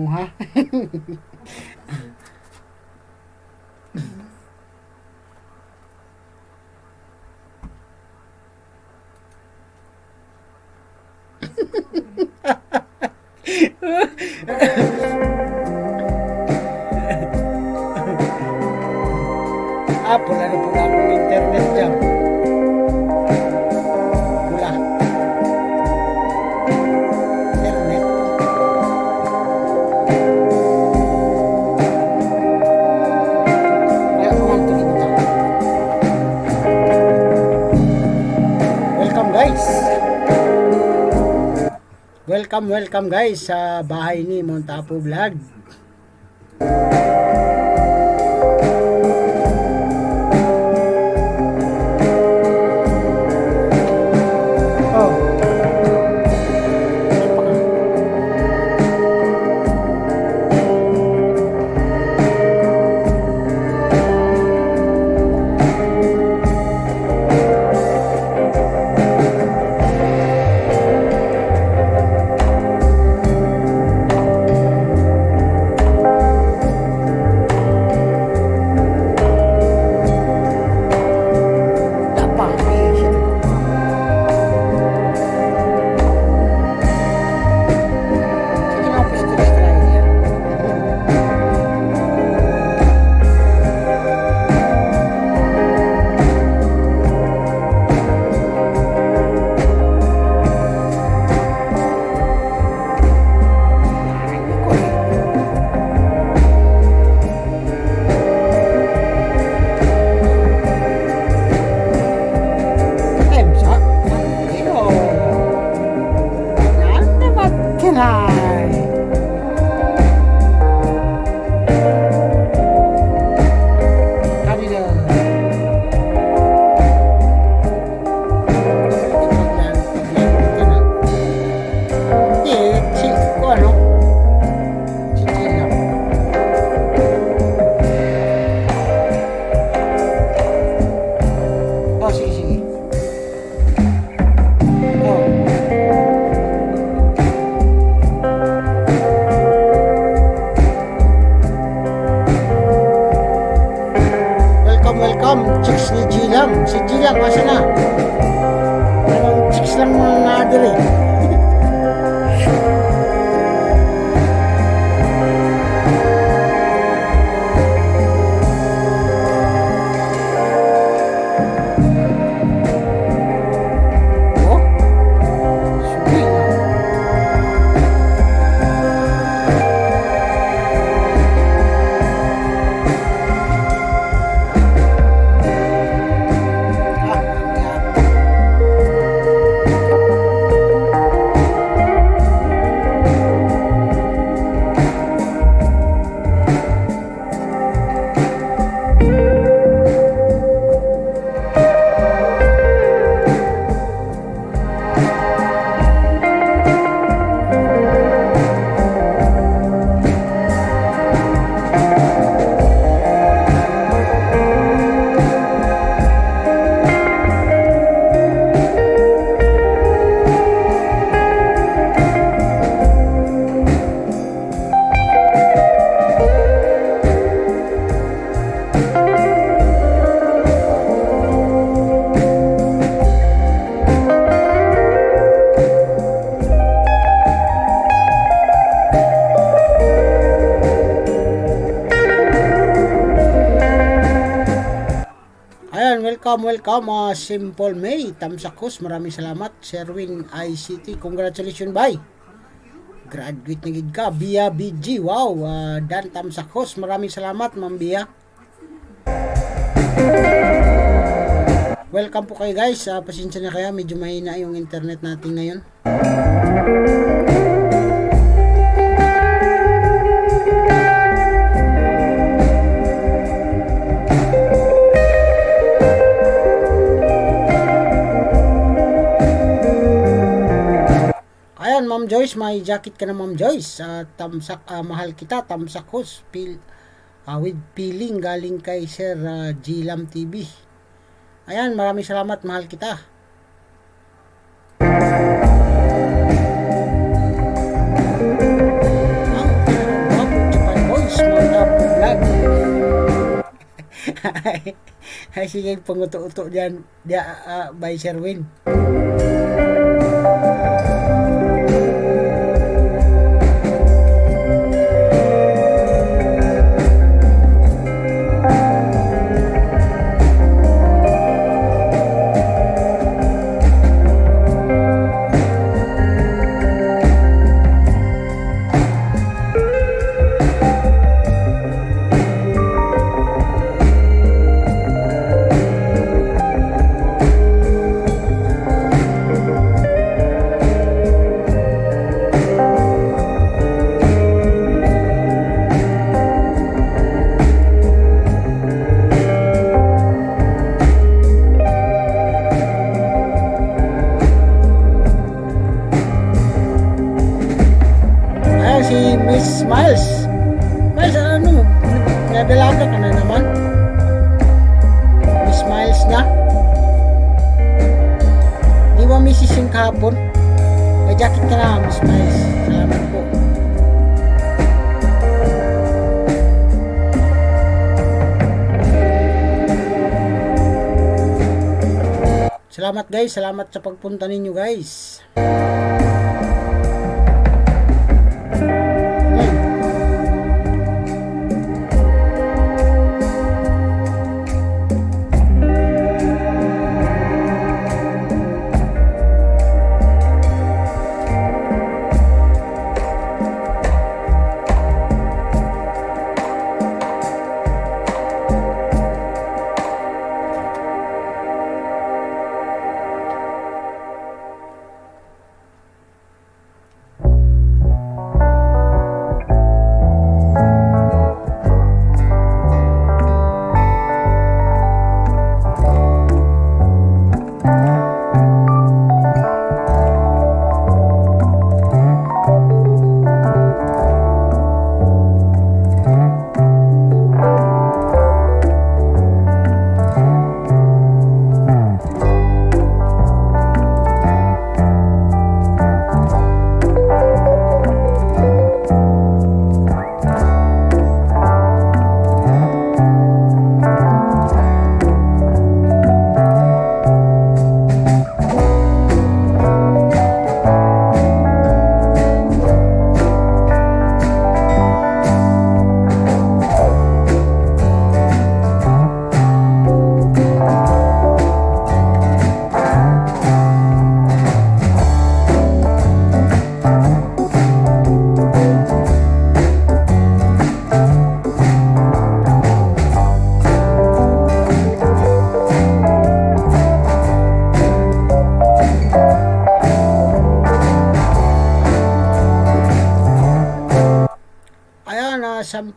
五花 Welcome, welcome guys sa bahay ni Montapo Vlog. v 领 welcome, welcome, uh, Simple May, Tamsakos, maraming salamat, Sherwin ICT, congratulations, bye. Graduate na gid ka, Bia BG, wow, uh, Dan Tamsakos, maraming salamat, Ma'am Bia. Welcome po kayo guys, uh, pasensya na kaya, medyo mahina yung internet natin ngayon. Joyce, may jacket ka na Ma'am Joyce. Uh, tamsak, uh, mahal kita, tamsak host. Feel, uh, ah, with feeling galing kay Sir uh, G. TV. Ayan, maraming salamat, mahal kita. Ay, sige, panguto-uto dyan, dyan uh, by Sherwin. Po. Salamat guys, salamat sa pagpunta ninyo guys.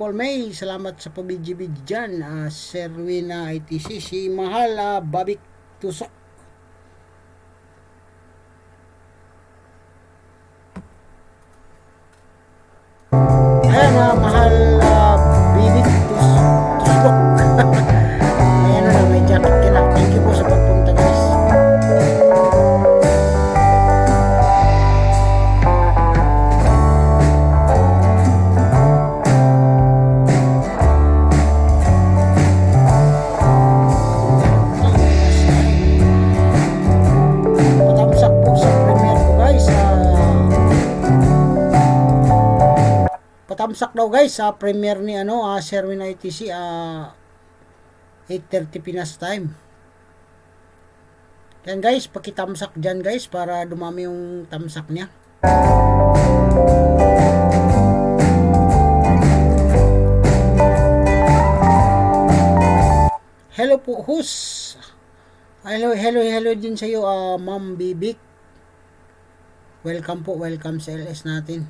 Ah, Sample May, salamat sa pabidyo-bidyo dyan. Uh, Serwina ITC, si Mahal ah, Babik Tusok. Patamsak daw guys sa premiere ni ano, ah, Sherwin ITC ah 8.30 Pinas time. Yan guys, pakitamsak dyan guys para dumami yung tamsak niya. Hello po, Hus. Hello, hello, hello din sa iyo, ah, Ma'am Bibik. Welcome po, welcome sa LS natin.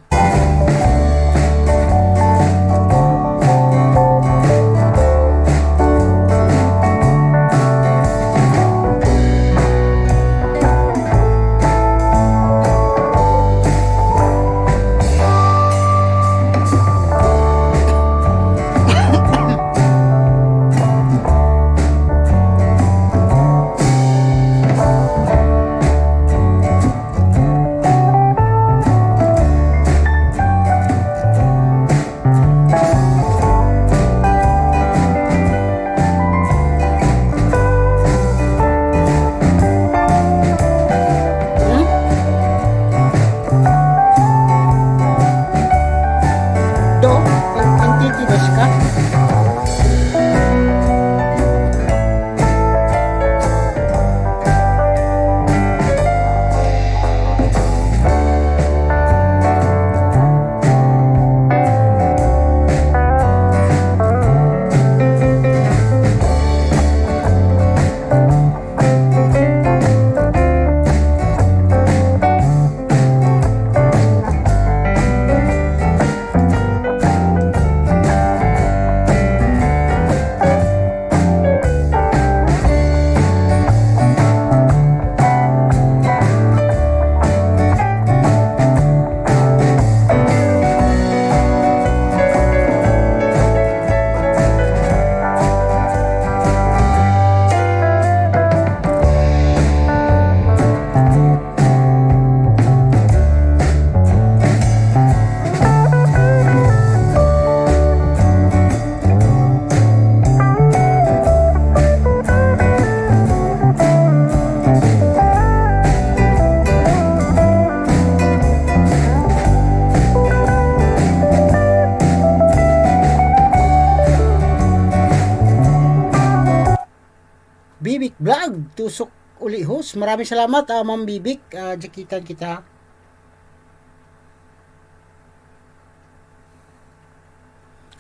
Host. Maraming salamat, ah, Ma'am Bibik. Uh, jakitan kita.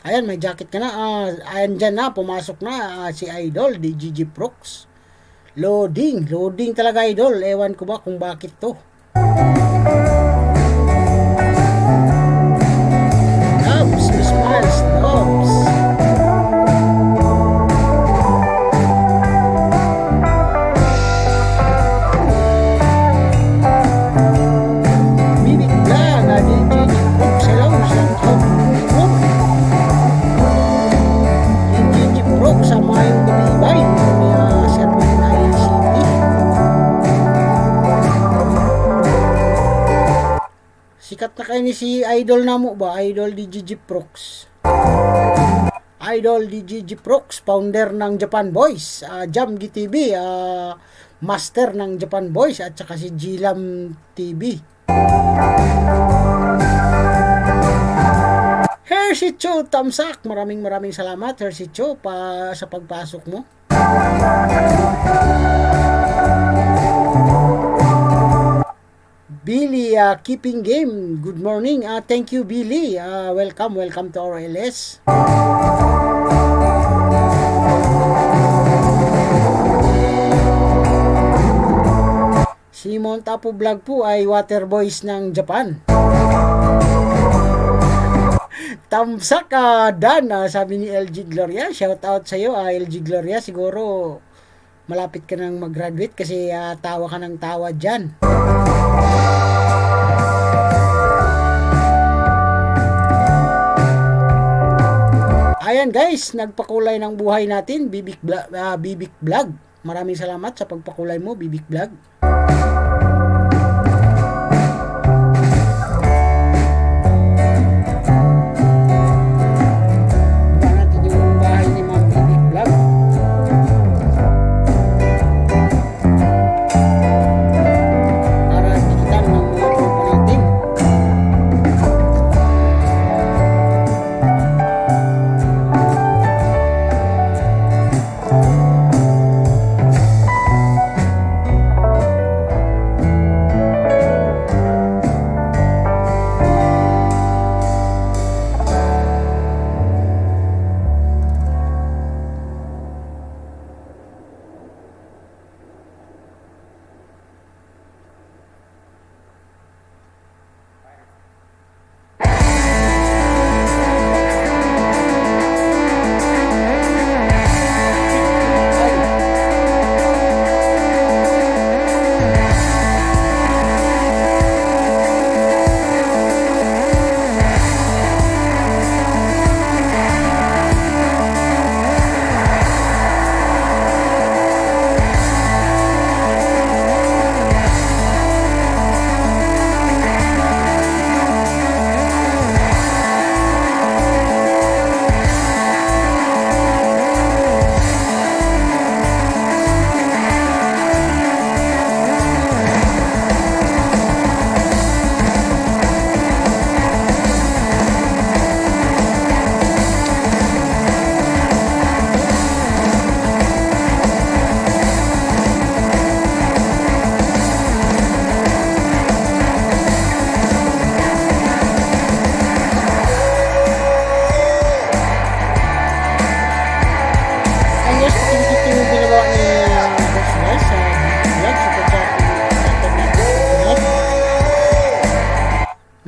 Ayan, may jacket ka na. Ah, ayan dyan na, pumasok na ah, si Idol, di Gigi Prox. Loading, loading talaga Idol. Ewan ko ba kung bakit to. Sikat na kayo ni si Idol na mo ba? Idol Gigi Prox. Idol Gigi Prox, founder ng Japan Boys. Uh, Jam GTV, ah, master ng Japan Boys. At saka si Gilam TV. Hershey Cho Tamsak, maraming maraming salamat Hershey Cho pa sa pagpasok mo. Billy uh, Keeping Game, good morning. Uh, thank you Billy. Uh, welcome, welcome to our LS. Si Montapo Vlog po ay water boys ng Japan. Tamsak ah, Dan, ah, sabi ni LG Gloria. Shout out sa iyo, ah, LG Gloria. Siguro malapit ka nang mag-graduate kasi ah, tawa ka ng tawa diyan. Ayan guys, nagpakulay ng buhay natin, Bibik ah, Bibik Vlog. Maraming salamat sa pagpakulay mo, Bibik Vlog.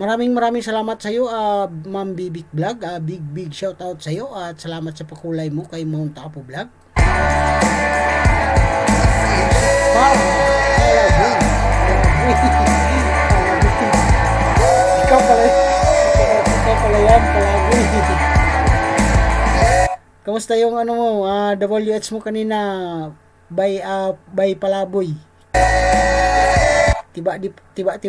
Maraming maraming salamat sa iyo, uh, Ma'am Bibik Vlog. Uh, big big shout out sa iyo at salamat sa pakulay mo kay Mount Apo Vlog. Ikaw pala. Ikaw pala yan, palaboy. Kamusta yung ano mo, ah, WH mo kanina by ah, by Palaboy? Tiba di tiba tiba